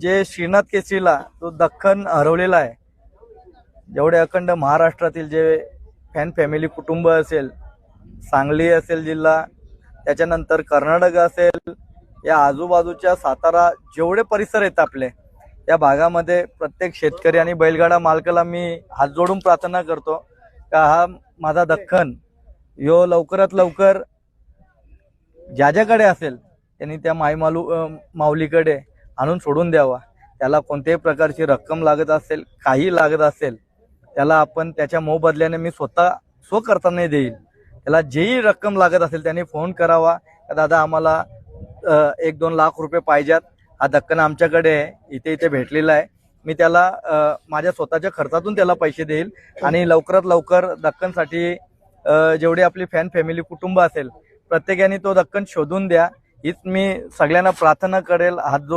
जे श्रीनाथ केसरीला तो दख्खन हरवलेला आहे. जेवढे अखंड महाराष्ट्रातील जे फॅन फॅमिली कुटुंब असेल सांगली असेल जिल्हा त्याच्यानंतर कर्नाटक असेल या आजूबाजूच्या सातारा जेवढे परिसर आहेत आपले या भागामध्ये प्रत्येक शेतकरी आणि बैलगाडा मालकाला मी हात जोडून प्रार्थना करतो का हा माझा दख्खन यो लवकरात लवकर ज्या ज्याकडे असेल त्यांनी त्या माईमालू माऊलीकडे आणून सोडून द्यावा. त्याला कोणत्याही प्रकारची रक्कम लागत असेल काही लागत असेल त्याला आपण त्याच्या मोबदल्याने मी स्वतः स्व करताना देईल. त्याला जेही रक्कम लागत असेल त्याने फोन करावा. दादा आम्हाला एक दोन लाख रुपये पाहिजेत. हा दक्कन आमच्याकडे आहे. इथे इथे भेटलेला आहे. मी त्याला माझ्या स्वतःच्या खर्चातून त्याला पैसे देईल आणि लवकरात लवकर दक्कनसाठी जेवढी आपली फॅन फॅमिली कुटुंब असेल प्रत्येकाने तो दक्कन शोधून द्या. हीच मी सगळ्यांना प्रार्थना करेल. हात जोड